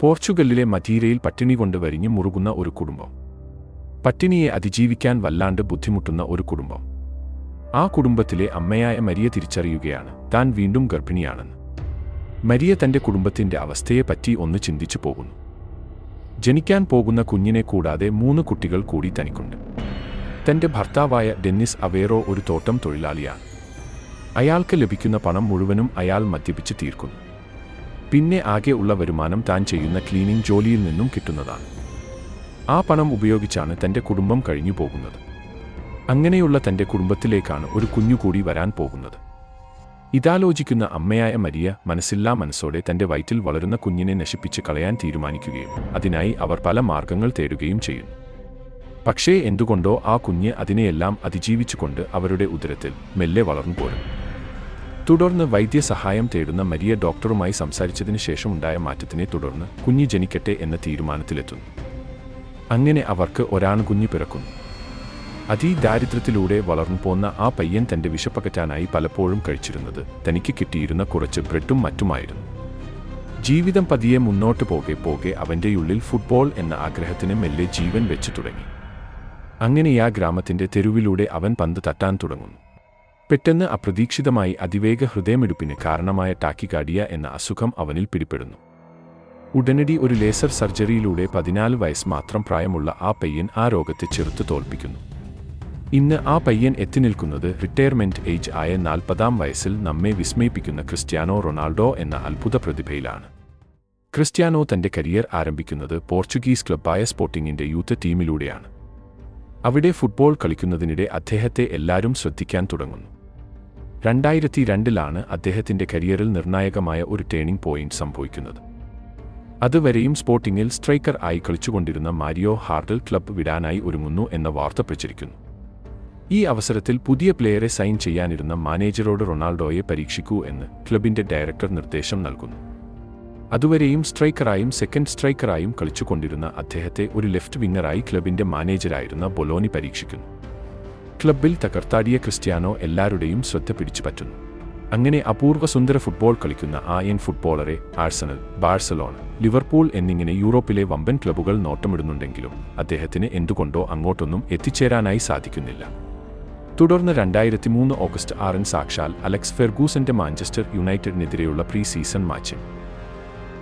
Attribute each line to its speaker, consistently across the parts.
Speaker 1: പോർച്ചുഗലിലെ മധീരയിൽ പട്ടിണി കൊണ്ട് വരിഞ്ഞു മുറുകുന്ന ഒരു കുടുംബം. പട്ടിണിയെ അതിജീവിക്കാൻ വല്ലാണ്ട് ബുദ്ധിമുട്ടുന്ന ഒരു കുടുംബം. ആ കുടുംബത്തിലെ അമ്മയായ മരിയ തിരിച്ചറിയുകയാണ്. താൻ വീണ്ടും ഗർഭിണിയാണെന്ന്. മരിയ തന്റെ കുടുംബത്തിന്റെ അവസ്ഥയെപ്പറ്റി ഒന്ന് ചിന്തിച്ചു പോകുന്നു. ജനിക്കാൻ പോകുന്ന കുഞ്ഞിനെ കൂടാതെ മൂന്ന് കുട്ടികൾ കൂടി തനിക്കുണ്ട്. തന്റെ ഭർത്താവായ ഡെന്നിസ് അവേറോ ഒരു തോട്ടം തൊഴിലാളിയാണ്. അയാൾക്ക് ലഭിക്കുന്ന പണം മുഴുവനും അയാൾ മദ്യപിച്ച് തീർക്കുന്നു. പിന്നെ ആകെ ഉള്ള വരുമാനം താൻ ചെയ്യുന്ന ക്ലീനിംഗ് ജോലിയിൽ നിന്നും കിട്ടുന്നതാണ്. ആ പണം ഉപയോഗിച്ചാണ് തന്റെ കുടുംബം കഴിഞ്ഞു പോകുന്നത്. അങ്ങനെയുള്ള തന്റെ കുടുംബത്തിലേക്കാണ് ഒരു കുഞ്ഞുകൂടി വരാൻ പോകുന്നത്. ഇതാലോചിക്കുന്ന അമ്മയായ മരിയ മനസ്സില്ലാ മനസ്സോടെ തന്റെ വയറ്റിൽ വളരുന്ന കുഞ്ഞിനെ നശിപ്പിച്ച് കളയാൻ തീരുമാനിക്കുകയും അതിനായി അവർ പല മാർഗങ്ങൾ തേടുകയും ചെയ്യുന്നു. പക്ഷേ എന്തുകൊണ്ടോ ആ കുഞ്ഞ് അതിനെയെല്ലാം അതിജീവിച്ചുകൊണ്ട് അവരുടെ ഉദരത്തിൽ മെല്ലെ വളർന്നു പോരും തുടർന്ന് വൈദ്യസഹായം തേടുന്ന മരിയ ഡോക്ടറുമായി സംസാരിച്ചതിന് ശേഷമുണ്ടായ മാറ്റത്തിനെ തുടർന്ന് കുഞ്ഞ് ജനിക്കട്ടെ എന്ന തീരുമാനത്തിലെത്തുന്നു. അങ്ങനെ അവർക്ക് ഒരാൺകുഞ്ഞ് പിറക്കുന്നു. അതിദാരിദ്ര്യത്തിലൂടെ വളർന്നു പോന്ന ആ പയ്യൻ തന്റെ വിശപ്പകറ്റാനായി പലപ്പോഴും കഴിച്ചിരുന്നത് തനിക്ക് കിട്ടിയിരുന്ന കുറച്ച് ബ്രെഡും മറ്റുമായിരുന്നു. ജീവിതം പതിയെ മുന്നോട്ട് പോകെ പോകെ അവന്റെ ഉള്ളിൽ ഫുട്ബോൾ എന്ന ആഗ്രഹത്തിന് മെല്ലെ ജീവൻ വെച്ചു തുടങ്ങി. അങ്ങനെ ആ ഗ്രാമത്തിന്റെ തെരുവിലൂടെ അവൻ പന്ത് തട്ടാൻ തുടങ്ങുന്നു. പെട്ടെന്ന് അപ്രതീക്ഷിതമായി അതിവേഗ ഹൃദയമിടിപ്പിന് കാരണമായ ടാക്കിക്കാഡിയ എന്ന അസുഖം അവനിൽ പിടിപെടുന്നു. ഉടനടി ഒരു ലേസർ സർജറിയിലൂടെ പതിനാല് വയസ്സ് മാത്രം പ്രായമുള്ള ആ പയ്യൻ ആ രോഗത്തെ ചെറുത്തു തോൽപ്പിക്കുന്നു. ഇന്ന് ആ പയ്യൻ എത്തി നിൽക്കുന്നത് റിട്ടയർമെന്റ് ഏജ് ആയ നാൽപ്പതാം വയസ്സിൽ നമ്മെ വിസ്മയിപ്പിക്കുന്ന ക്രിസ്ത്യാനോ റൊണാൾഡോ എന്ന അത്ഭുത പ്രതിഭയിലാണ്. ക്രിസ്ത്യാനോ തന്റെ കരിയർ ആരംഭിക്കുന്നത് പോർച്ചുഗീസ് ക്ലബ്ബായ സ്പോർട്ടിങ്ങിന്റെ യൂത്ത് ടീമിലൂടെയാണ്. അവിടെ ഫുട്ബോൾ കളിക്കുന്നതിനിടെ അദ്ദേഹത്തെ എല്ലാവരും ശ്രദ്ധിക്കാൻ തുടങ്ങുന്നു. രണ്ടായിരത്തി രണ്ടിലാണ് അദ്ദേഹത്തിന്റെ കരിയറിൽ നിർണായകമായ ഒരു ടേണിംഗ് പോയിന്റ് സംഭവിക്കുന്നത്. അതുവരെയും സ്പോർട്ടിങ്ങിൽ സ്ട്രൈക്കർ ആയി കളിച്ചുകൊണ്ടിരുന്ന മാരിയോ ഹാർഡൽ ക്ലബ്ബ് വിടാനായി ഒരുങ്ങുന്നു എന്ന വാർത്ത പ്രചരിക്കുന്നു. ഈ അവസരത്തിൽ പുതിയ പ്ലെയറെ സൈൻ ചെയ്യാനിരുന്ന മാനേജറോട് റൊണാൾഡോയെ പരീക്ഷിക്കൂ എന്ന് ക്ലബിന്റെ ഡയറക്ടർ നിർദ്ദേശം നൽകുന്നു. അതുവരെയും സ്ട്രൈക്കറായും സെക്കൻഡ് സ്ട്രൈക്കറായും കളിച്ചുകൊണ്ടിരുന്ന അദ്ദേഹത്തെ ഒരു ലെഫ്റ്റ് വിങ്ങറായി ക്ലബിന്റെ മാനേജരായിരുന്ന ബൊലോനി പരീക്ഷിക്കുന്നു. ക്ലബിൽ തകർത്താടിയ ക്രിസ്ത്യാനോ എല്ലാവരുടെയും ശ്രദ്ധ പിടിച്ചു പറ്റുന്നു. അങ്ങനെ അപൂർവ സുന്ദര ഫുട്ബോൾ കളിക്കുന്ന ആയൻ ഫുട്ബോളറെ ആഴ്സണൽ ബാഴ്സലോണ ലിവർപൂൾ എന്നിങ്ങനെ യൂറോപ്പിലെ വമ്പൻ ക്ലബ്ബുകൾ നോട്ടമിടുന്നുണ്ടെങ്കിലും അദ്ദേഹത്തിന് എന്തുകൊണ്ടോ അങ്ങോട്ടൊന്നും എത്തിച്ചേരാനായി സാധിക്കുന്നില്ല. തുടർന്ന് രണ്ടായിരത്തി മൂന്ന് ഓഗസ്റ്റ് ആറിന് സാക്ഷാൽ അലക്സ് ഫെർഗൂസന്റെ മാഞ്ചസ്റ്റർ യുണൈറ്റഡിനെതിരെയുള്ള പ്രീ സീസൺ മാച്ചിൽ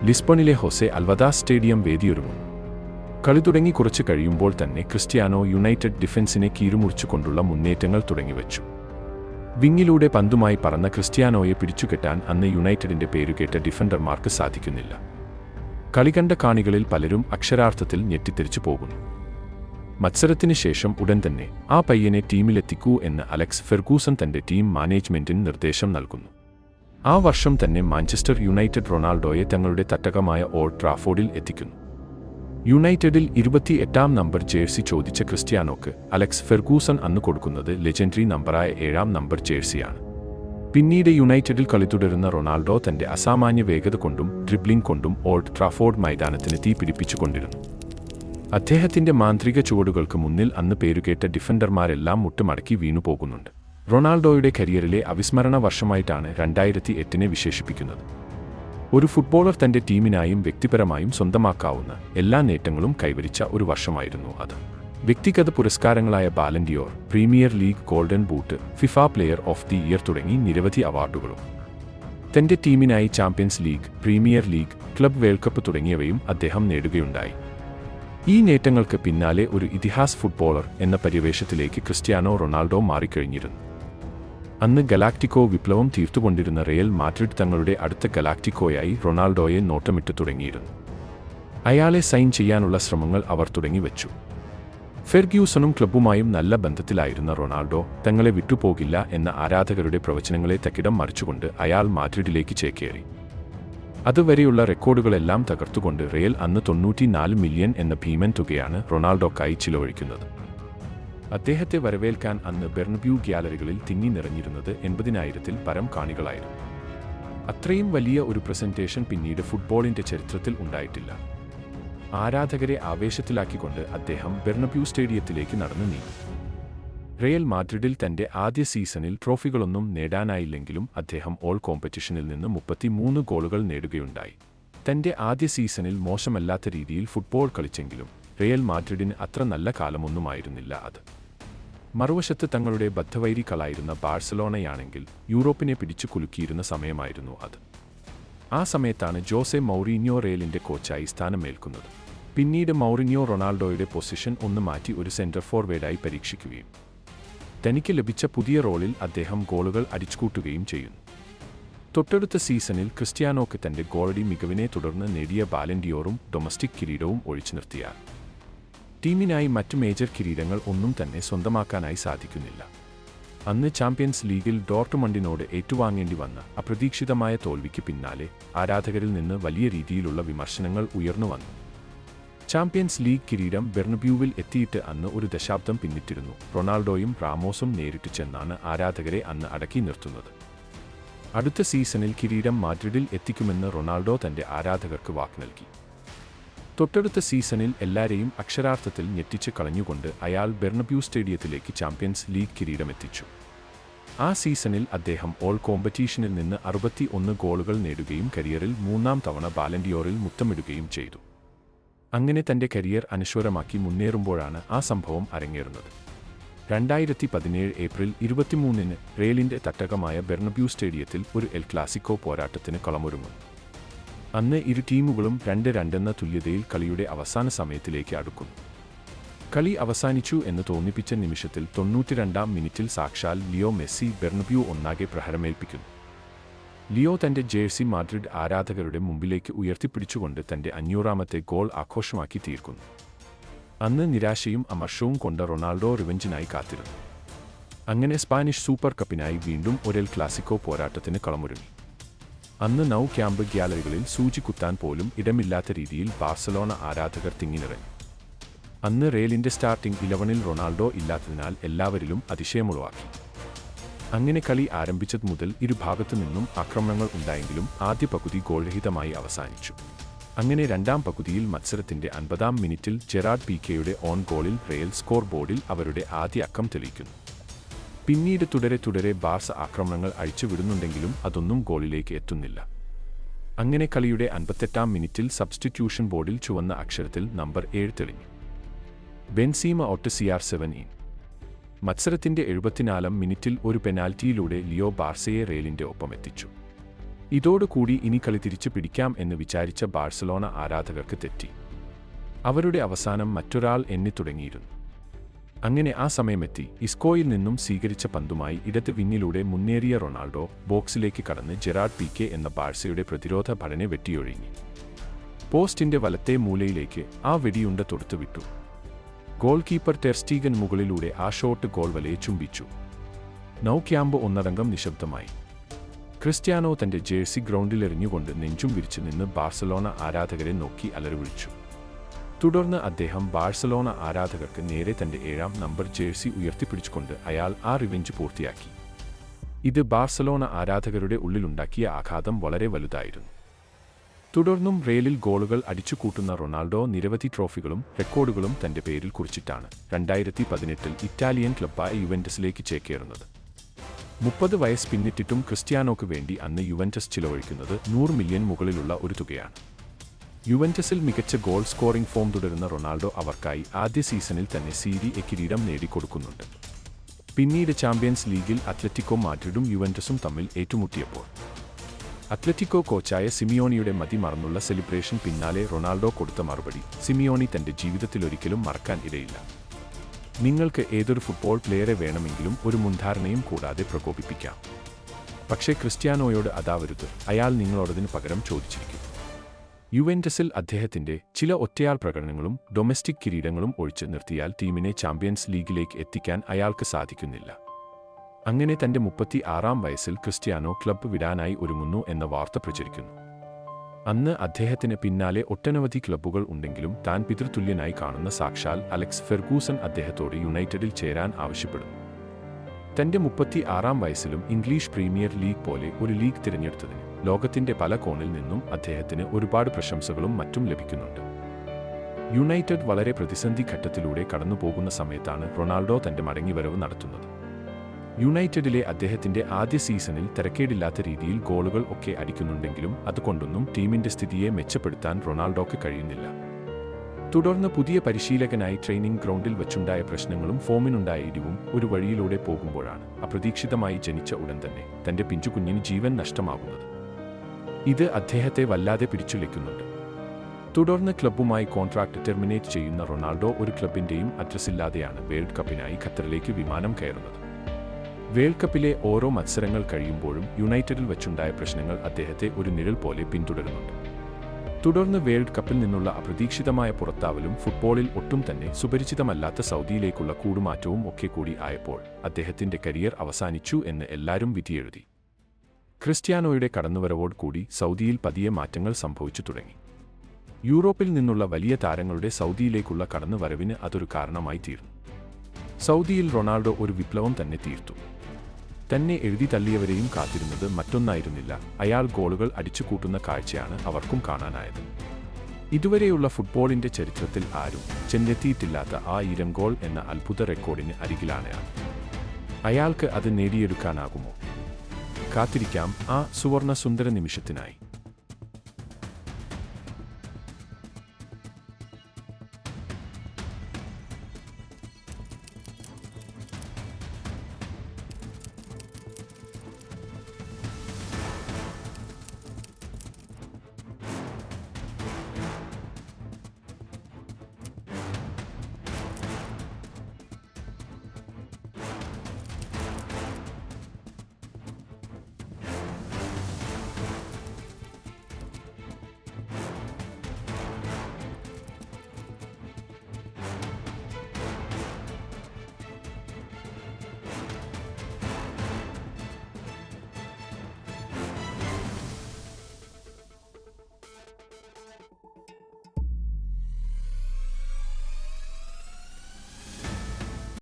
Speaker 1: ലിസ്ബണിലെ ഹൊസെ അൽവദാസ് സ്റ്റേഡിയം വേദിയൊരുങ്ങും കളി തുടങ്ങി കുറച്ച് കഴിയുമ്പോൾ തന്നെ ക്രിസ്ത്യാനോ യുണൈറ്റഡ് ഡിഫൻസിനെ കീറുമുറിച്ചുകൊണ്ടുള്ള മുന്നേറ്റങ്ങൾ തുടങ്ങിവച്ചു. വിങ്ങിലൂടെ പന്തുമായി പറന്ന ക്രിസ്ത്യാനോയെ പിടിച്ചുകെട്ടാൻ അന്ന് യുണൈറ്റഡിന്റെ പേരുകേട്ട ഡിഫൻഡർമാർക്ക് സാധിക്കുന്നില്ല. കളികണ്ട കാണികളിൽ പലരും അക്ഷരാർത്ഥത്തിൽ ഞെട്ടിത്തെറിച്ചു പോകുന്നു. മത്സരത്തിന് ശേഷം ഉടൻ തന്നെ ആ പയ്യനെ ടീമിലെത്തിക്കൂ എന്ന് അലക്സ് ഫെർഗൂസൺ തന്റെ ടീം മാനേജ്മെന്റിന് നിർദ്ദേശം നൽകുന്നു. ആ വർഷം തന്നെ മാഞ്ചസ്റ്റർ യുണൈറ്റഡ് റൊണാൾഡോയെ തങ്ങളുടെ തട്ടകമായ ഓൾഡ് ട്രാഫോർഡിൽ എത്തിക്കുന്നു. യുണൈറ്റഡിൽ ഇരുപത്തി എട്ടാം നമ്പർ ജേഴ്സി ചോദിച്ച ക്രിസ്ത്യാനോക്ക് അലക്സ് ഫെർഗൂസൺ അന്ന് കൊടുക്കുന്നത് ലെജൻഡറി നമ്പറായ ഏഴാം നമ്പർ ജേഴ്സിയാണ്. പിന്നീട് യുണൈറ്റഡിൽ കളി തുടരുന്ന റൊണാൾഡോ തന്റെ അസാമാന്യ വേഗത കൊണ്ടും ഡ്രിബ്ലിംഗ് കൊണ്ടും ഓൾഡ് ട്രാഫോർഡ് മൈതാനത്തിന് തീ പിടിപ്പിച്ചുകൊണ്ടിരുന്നു അദ്ദേഹത്തിന്റെ മാന്ത്രിക ചുവടുകൾക്ക് മുന്നിൽ അന്ന് പേരുകേട്ട ഡിഫൻഡർമാരെല്ലാം മുട്ടുമടക്കി വീണുപോകുന്നുണ്ട്. റൊണാൾഡോയുടെ കരിയറിലെ അവിസ്മരണ വർഷമായിട്ടാണ് രണ്ടായിരത്തി എട്ടിനെ വിശേഷിപ്പിക്കുന്നത്. ഒരു ഫുട്ബോളർ തന്റെ ടീമിനായും വ്യക്തിപരമായും സ്വന്തമാക്കാവുന്ന എല്ലാ നേട്ടങ്ങളും കൈവരിച്ച ഒരു വർഷമായിരുന്നു അത്. വ്യക്തിഗത പുരസ്കാരങ്ങളായ Ballon d'Or premier league golden boot FIFA player of the year തുടങ്ങി നിരവധി അവാർഡുകളും. തന്റെ ടീമിനായി champions league premier league club world cup തുടങ്ങിയവയും അദ്ദേഹം നേടുകയുണ്ടായി. ഈ നേട്ടങ്ങൾക്ക് പിന്നാലെ ഒരു ഇതിഹാസ് ഫുട്ബോളർ എന്ന പര്യവേഷത്തിലേക്ക് ക്രിസ്ത്യാനോ റൊണാൾഡോ മാറിക്കഴിഞ്ഞിരുന്നു. അന്ന് ഗലാക്ടിക്കോ വിപ്ലവം തീർത്തുകൊണ്ടിരുന്ന റയൽ മാഡ്രിഡ് തങ്ങളുടെ അടുത്ത ഗലാക്ടിക്കോയായി റൊണാൾഡോയെ നോട്ടമിട്ടു തുടങ്ങിയിരുന്നു. അയാളെ സൈൻ ചെയ്യാനുള്ള ശ്രമങ്ങൾ അവർ തുടങ്ങിവെച്ചു ഫെർഗ്യൂസണും ക്ലബ്ബുമായും നല്ല ബന്ധത്തിലായിരുന്ന റൊണാൾഡോ തങ്ങളെ വിട്ടുപോകില്ല എന്ന ആരാധകരുടെ പ്രവചനങ്ങളെ തക്കിടം മറിച്ചുകൊണ്ട് അയാൾ മാഡ്രിഡിലേക്ക് ചേക്കേറി. അതുവരെയുള്ള റെക്കോർഡുകളെല്ലാം തകർത്തുകൊണ്ട് റയൽ അന്ന് തൊണ്ണൂറ്റിനാല് മില്യൺ എന്ന ഭീമൻ തുകയാണ് റൊണാൾഡോക്കായി ചിലവഴിക്കുന്നത്. അദ്ദേഹത്തെ വരവേൽക്കാൻ അന്ന് ബെർണബ്യൂ ഗ്യാലറികളിൽ തിങ്ങി നിറഞ്ഞിരുന്നത് എൺപതിനായിരത്തിൽ പരം കാണികളായിരുന്നു. അത്രയും വലിയ ഒരു പ്രസന്റേഷൻ പിന്നീട് ഫുട്ബോളിന്റെ ചരിത്രത്തിൽ ഉണ്ടായിട്ടില്ല. ആരാധകരെ ആവേശത്തിലാക്കിക്കൊണ്ട് അദ്ദേഹം ബെർണബ്യൂ സ്റ്റേഡിയത്തിലേക്ക് നടന്നു നീങ്ങി. റയൽ മാഡ്രിഡിൽ തന്റെ ആദ്യ സീസണിൽ ട്രോഫികളൊന്നും നേടാനായില്ലെങ്കിലും അദ്ദേഹം ഓൾ കോമ്പറ്റീഷനിൽ നിന്ന് മുപ്പത്തിമൂന്ന് ഗോളുകൾ നേടുകയുണ്ടായി. തന്റെ ആദ്യ സീസണിൽ മോശമല്ലാത്ത രീതിയിൽ ഫുട്ബോൾ കളിച്ചെങ്കിലും റിയൽ മാഡ്രിഡിന് അത്ര നല്ല കാലമൊന്നുമായിരുന്നില്ല അത്. മറുവശത്ത് തങ്ങളുടെ ബദ്ധവൈരികളായിരുന്ന ബാഴ്സലോണയാണെങ്കിൽ യൂറോപ്പിനെ പിടിച്ചു കുലുക്കിയിരുന്ന സമയമായിരുന്നു അത്. ആ സമയത്താണ് ജോസെ മൗറീനിയോ റെയലിന്റെ കോച്ചായി സ്ഥാനമേൽക്കുന്നത്. പിന്നീട് മൗറിനിയോ റൊണാൾഡോയുടെ പൊസിഷൻ ഒന്ന് മാറ്റി ഒരു സെന്റർ ഫോർവേഡായി പരീക്ഷിക്കുകയും. തനിക്ക് ലഭിച്ച പുതിയ റോളിൽ അദ്ദേഹം ഗോളുകൾ അടിച്ചുകൂട്ടുകയും ചെയ്യുന്നു. തൊട്ടടുത്ത സീസണിൽ ക്രിസ്ത്യാനോക്ക് തന്റെ ഗോളടി മികവിനെ തുടർന്ന് നേടിയ ബാലൻഡിയോറും ഡൊമസ്റ്റിക് കിരീടവും ഒഴിച്ചു നിർത്തിയാൽ ടീമിനായി മറ്റ് മേജർ കിരീടങ്ങൾ ഒന്നും തന്നെ സ്വന്തമാക്കാനായി സാധിക്കുന്നില്ല. അന്ന് ചാമ്പ്യൻസ് ലീഗിൽ ഡോർട്ട്മണ്ടിനോട് ഏറ്റുവാങ്ങേണ്ടി വന്ന അപ്രതീക്ഷിതമായ തോൽവിക്ക് പിന്നാലെ ആരാധകരിൽ നിന്ന് വലിയ രീതിയിലുള്ള വിമർശനങ്ങൾ ഉയർന്നു വന്നു. ചാമ്പ്യൻസ് ലീഗ് കിരീടം ബെർണബ്യൂവിൽ എത്തിയിട്ട് അന്ന് ഒരു ദശാബ്ദം പിന്നിട്ടിരുന്നു. റൊണാൾഡോയും റാമോസും നേരിട്ട് ചെന്നാണ് ആരാധകരെ അന്ന് അടക്കി നിർത്തുന്നത്. അടുത്ത സീസണിൽ കിരീടം മാഡ്രിഡിൽ എത്തിക്കുമെന്ന് റൊണാൾഡോ തന്റെ ആരാധകർക്ക് വാക്ക് നൽകി. തൊട്ടടുത്ത സീസണിൽ എല്ലാവരെയും അക്ഷരാർത്ഥത്തിൽ ഞെട്ടിച്ച് കളഞ്ഞുകൊണ്ട് അയാൾ ബെർണബ്യൂ സ്റ്റേഡിയത്തിലേക്ക് ചാമ്പ്യൻസ് ലീഗ് കിരീടമെത്തിച്ചു. ആ സീസണിൽ അദ്ദേഹം ഓൾ കോമ്പറ്റീഷനിൽ നിന്ന് അറുപത്തി ഒന്ന് ഗോളുകൾ നേടുകയും കരിയറിൽ മൂന്നാം തവണ ബാലൻഡിയോറിൽ മുത്തമിടുകയും ചെയ്തു. അങ്ങനെ തന്റെ കരിയർ അനശ്വരമാക്കി മുന്നേറുമ്പോഴാണ് ആ സംഭവം അരങ്ങേറുന്നത്. രണ്ടായിരത്തി പതിനേഴ് ഏപ്രിൽ ഇരുപത്തിമൂന്നിന് റെയിലിന്റെ തട്ടകമായ ബെർണബ്യൂ സ്റ്റേഡിയത്തിൽ ഒരു എൽ ക്ലാസിക്കോ പോരാട്ടത്തിന് കളമൊരുങ്ങും. അന്ന് ഇരു ടീമുകളും രണ്ട് രണ്ടെന്ന തുല്യതയിൽ കളിയുടെ അവസാന സമയത്തിലേക്ക് അടുക്കും. കളി അവസാനിച്ചു എന്ന് തോന്നിപ്പിച്ച നിമിഷത്തിൽ തൊണ്ണൂറ്റിരണ്ടാം മിനിറ്റിൽ സാക്ഷാൽ ലിയോ മെസ്സി ബെർണബ്യൂ ഒന്നാകെ പ്രഹരമേൽപ്പിക്കുന്നു. ലിയോ തന്റെ ജേഴ്സി മാഡ്രിഡ് ആരാധകരുടെ മുമ്പിലേക്ക് ഉയർത്തിപ്പിടിച്ചുകൊണ്ട് തന്റെ അഞ്ഞൂറാമത്തെ ഗോൾ ആഘോഷമാക്കി തീർക്കുന്നു. അന്ന് നിരാശയും അമർഷവും കൊണ്ട റൊണാൾഡോ റിവഞ്ചിനായി കാത്തിരുന്നു. അങ്ങനെ സ്പാനിഷ് സൂപ്പർ കപ്പിനായി വീണ്ടും ഒരൽ ക്ലാസിക്കോ പോരാട്ടത്തിന് കളമൊരുങ്ങി. അന്ന് നൗ ക്യാമ്പ് ഗ്യാലറികളിൽ സൂചി കുത്താൻ പോലും ഇടമില്ലാത്ത രീതിയിൽ ബാർസലോണ ആരാധകർ തിങ്ങിനിറങ്ങി അന്ന് റെയിലിന്റെ സ്റ്റാർട്ടിംഗ് ഇലവനിൽ റൊണാൾഡോ ഇല്ലാത്തതിനാൽ എല്ലാവരിലും അതിശയമുളവാക്കി. അങ്ങനെ കളി ആരംഭിച്ചത് മുതൽ ഇരുഭാഗത്തു നിന്നും ആക്രമണങ്ങൾ ഉണ്ടായെങ്കിലും ആദ്യ പകുതി ഗോൾരഹിതമായി അവസാനിച്ചു. അങ്ങനെ രണ്ടാം പകുതിയിൽ മത്സരത്തിന്റെ അൻപതാം മിനിറ്റിൽ ജെറാഡ് പി കെയുടെ ഓൺ ഗോളിൽ റെയൽ സ്കോർ ബോർഡിൽ അവരുടെ ആദ്യ അക്കം തെളിയിക്കുന്നു. പിന്നീട് തുടരെ തുടരെ ബാർസ ആക്രമണങ്ങൾ അഴിച്ചുവിടുന്നുണ്ടെങ്കിലും അതൊന്നും ഗോളിലേക്ക് എത്തുന്നില്ല. അങ്ങനെ കളിയുടെ അൻപത്തെട്ടാം മിനിറ്റിൽ സബ്സ്റ്റിറ്റ്യൂഷൻ ബോർഡിൽ ചുവന്ന അക്ഷരത്തിൽ നമ്പർ ഏഴ് തെളിഞ്ഞു. ബെൻസീമ ഒട്ട് സി ആർ ഇൻ. മത്സരത്തിന്റെ എഴുപത്തിനാലാം മിനിറ്റിൽ ഒരു പെനാൽറ്റിയിലൂടെ ലിയോ ബാർസയെ റെയിലിന്റെ ഒപ്പം എത്തിച്ചു. ഇതോടുകൂടി ഇനി കളി തിരിച്ചു പിടിക്കാം എന്ന് വിചാരിച്ച ബാഴ്സലോണ ആരാധകർക്ക് തെറ്റി. അവരുടെ അവസാനം മറ്റൊരാൾ എണ്ണി തുടങ്ങിയിരുന്നു. അങ്ങനെ ആ സമയമെത്തി ഇസ്കോയിൽ നിന്നും സ്വീകരിച്ച പന്തുമായി ഇടത് വിങ്ങിലൂടെ മുന്നേറിയ റൊണാൾഡോ ബോക്സിലേക്ക് കടന്ന് ജെറാഡ് പി കെ എന്ന ബാഴ്സയുടെ പ്രതിരോധ ഭടനെ വെട്ടിയൊഴിഞ്ഞു. പോസ്റ്റിന്റെ വലത്തെ മൂലയിലേക്ക് ആ വെടിയുണ്ട തൊടുത്തുവിട്ടു ഗോൾ കീപ്പർ ടെർസ്റ്റീഗൻ മുകളിലൂടെ ആ ഷോട്ട് ഗോൾ വലയെ ചുംബിച്ചു. നൗ ക്യാമ്പ് ഒന്നടങ്കം നിശബ്ദമായി. ക്രിസ്ത്യാനോ തന്റെ ജേഴ്സി ഗ്രൗണ്ടിലെറിഞ്ഞുകൊണ്ട് നെഞ്ചും വിരിച്ചു നിന്ന് ബാഴ്സലോണ ആരാധകരെ നോക്കി അലറിവിളിച്ചു. തുടർന്ന് അദ്ദേഹം ബാഴ്സലോണ ആരാധകർക്ക് നേരെ തന്റെ ഏഴാം നമ്പർ ജേഴ്സി ഉയർത്തിപ്പിടിച്ചുകൊണ്ട് അയാൾ ആ റിവെഞ്ച് പൂർത്തിയാക്കി. ഇത് ബാഴ്സലോണ ആരാധകരുടെ ഉള്ളിലുണ്ടാക്കിയ ആഘാതം വളരെ വലുതായിരുന്നു. തുടർന്നും റെയിലിൽ ഗോളുകൾ അടിച്ചുകൂട്ടുന്ന റൊണാൾഡോ നിരവധി ട്രോഫികളും റെക്കോർഡുകളും തന്റെ പേരിൽ കുറിച്ചിട്ടാണ് രണ്ടായിരത്തി പതിനെട്ടിൽ ഇറ്റാലിയൻ ക്ലബ്ബായ യുവന്റസിലേക്ക് ചേക്കേറുന്നത്. മുപ്പത് വയസ്സ് പിന്നിട്ടിട്ടും ക്രിസ്ത്യാനോക്ക് വേണ്ടി അന്ന് യുവന്റസ് ചിലവഴിക്കുന്നത് നൂറ് മില്യൺ മുകളിലുള്ള ഒരു തുകയാണ്. യുവന്റസിൽ മികച്ച ഗോൾ സ്കോറിംഗ് ഫോം തുടരുന്ന റൊണാൾഡോ അവർക്കായി ആദ്യ സീസണിൽ തന്നെ സീരി എ കിരീടം നേടിക്കൊടുക്കുന്നുണ്ട്. പിന്നീട് ചാമ്പ്യൻസ് ലീഗിൽ അത്ലറ്റിക്കോ മാഡ്രിഡും യുവന്റസും തമ്മിൽ ഏറ്റുമുട്ടിയപ്പോൾ. അത്ലറ്റിക്കോ കോച്ചായ സിമിയോണിയുടെ മതി മറന്നുള്ള സെലിബ്രേഷൻ പിന്നാലെ റൊണാൾഡോ കൊടുത്ത മറുപടി സിമിയോണി തന്റെ ജീവിതത്തിലൊരിക്കലും മറക്കാൻ ഇടയില്ല. നിങ്ങൾക്ക് ഏതൊരു ഫുട്ബോൾ പ്ലെയറെ വേണമെങ്കിലും ഒരു മുൻധാരണയും കൂടാതെ പ്രകോപിപ്പിക്കാം. പക്ഷേ ക്രിസ്ത്യാനോയോട് അതാവരുത്. അയാൾ നിങ്ങളോടതിന് പകരം ചോദിച്ചിരിക്കും. യുവെന്റസിൽ അദ്ദേഹത്തിന്റെ ചില ഒറ്റയാൾ പ്രകടനങ്ങളും ഡൊമസ്റ്റിക് കിരീടങ്ങളും ഒഴിച്ച് നിർത്തിയാൽ ടീമിനെ ചാമ്പ്യൻസ് ലീഗിലേക്ക് എത്തിക്കാൻ അയാൾക്ക് സാധിക്കുന്നില്ല. അങ്ങനെ തന്റെ മുപ്പത്തി ആറാം വയസ്സിൽ ക്രിസ്ത്യാനോ ക്ലബ്ബ് വിടാനായി ഒരുങ്ങുന്നു എന്ന വാർത്ത പ്രചരിക്കുന്നു. അന്ന് അദ്ദേഹത്തിന് പിന്നാലെ ഒട്ടനവധി ക്ലബ്ബുകൾ ഉണ്ടെങ്കിലും താൻ പിതൃതുല്യനായി കാണുന്ന സാക്ഷാൽ അലക്സ് ഫെർഗൂസൺ അദ്ദേഹത്തോട് യുണൈറ്റഡിൽ ചേരാൻ ആവശ്യപ്പെടുന്നു. തന്റെ മുപ്പത്തി ആറാം വയസ്സിലും ഇംഗ്ലീഷ് പ്രീമിയർ ലീഗ് പോലെ ഒരു ലീഗ് തിരഞ്ഞെടുത്തതിന് ലോകത്തിന്റെ പല കോണിൽ നിന്നും അദ്ദേഹത്തിന് ഒരുപാട് പ്രശംസകളും മറ്റും ലഭിക്കുന്നുണ്ട്. യുണൈറ്റഡ് വളരെ പ്രതിസന്ധി ഘട്ടത്തിലൂടെ കടന്നുപോകുന്ന സമയത്താണ് റൊണാൾഡോ തന്റെ മടങ്ങിവരവ് നടത്തുന്നത്. യുണൈറ്റഡിലെ അദ്ദേഹത്തിന്റെ ആദ്യ സീസണിൽ തിരക്കേടില്ലാത്ത രീതിയിൽ ഗോളുകൾ ഒക്കെ അടിക്കുന്നുണ്ടെങ്കിലും അതുകൊണ്ടൊന്നും ടീമിന്റെ സ്ഥിതിയെ മെച്ചപ്പെടുത്താൻ റൊണാൾഡോക്ക് കഴിയുന്നില്ല. തുടർന്ന് പുതിയ പരിശീലകനായി ട്രെയിനിംഗ് ഗ്രൗണ്ടിൽ വച്ചുണ്ടായ പ്രശ്നങ്ങളും ഫോമിനുണ്ടായ ഇടിവും ഒരു വഴിയിലൂടെ പോകുമ്പോഴാണ് അപ്രതീക്ഷിതമായി ജനിച്ച ഉടൻ തന്നെ തന്റെ പിഞ്ചുകുഞ്ഞിന് ജീവൻ നഷ്ടമാകുന്നത്. ഇത് അദ്ദേഹത്തെ വല്ലാതെ പിടിച്ചുലയ്ക്കുന്നുണ്ട്. തുടർന്ന് ക്ലബ്ബുമായി കോൺട്രാക്ട് ടെർമിനേറ്റ് ചെയ്യുന്ന റൊണാൾഡോ ഒരു ക്ലബിന്റെയും അഡ്രസ്സില്ലാതെയാണ് വേൾഡ് കപ്പിനായി ഖത്തറിലേക്ക് വിമാനം കയറുന്നത്. വേൾഡ് കപ്പിലെ ഓരോ മത്സരങ്ങൾ കഴിയുമ്പോഴും യുണൈറ്റഡിൽ വച്ചുണ്ടായ പ്രശ്നങ്ങൾ അദ്ദേഹത്തെ ഒരു നിഴൽ പോലെ പിന്തുടരുന്നുണ്ട്. തുടർന്ന് വേൾഡ് കപ്പിൽ നിന്നുള്ള അപ്രതീക്ഷിതമായ പുറത്താവലും ഫുട്ബോളിൽ ഒട്ടും തന്നെ സുപരിചിതമല്ലാത്ത സൗദിയിലേക്കുള്ള കൂടുമാറ്റവും ഒക്കെ കൂടി ആയപ്പോൾ അദ്ദേഹത്തിന്റെ കരിയർ അവസാനിച്ചു എന്ന് എല്ലാവരും വിധിയെഴുതി. ക്രിസ്ത്യാനോയുടെ കടന്നുവരവോട് കൂടി സൗദിയിൽ പതിയെ മാറ്റങ്ങൾ സംഭവിച്ചു തുടങ്ങി. യൂറോപ്പിൽ നിന്നുള്ള വലിയ താരങ്ങളുടെ സൗദിയിലേക്കുള്ള കടന്നുവരവിന് അതൊരു കാരണമായി തീർന്നു. സൗദിയിൽ റൊണാൾഡോ ഒരു വിപ്ലവം തന്നെ തീർത്തു. തന്നെ എഴുതി തള്ളിയവരെയും കാത്തിരുന്നത് മറ്റൊന്നായിരുന്നില്ല. അയാൾ ഗോളുകൾ അടിച്ചുകൂട്ടുന്ന കാഴ്ചയാണ് അവർക്കും കാണാനായത്. ഇതുവരെയുള്ള ഫുട്ബോളിന്റെ ചരിത്രത്തിൽ ആരും ചെന്നെത്തിയിട്ടില്ലാത്ത ആ ഇരം ഗോൾ എന്ന അത്ഭുത റെക്കോർഡിന് അരികിലാണ് അയാൾക്ക് അത് നേടിയെടുക്കാനാകുമോ? കാത്തിരിക്കാം ആ സുവർണ സുന്ദര നിമിഷത്തിനായി.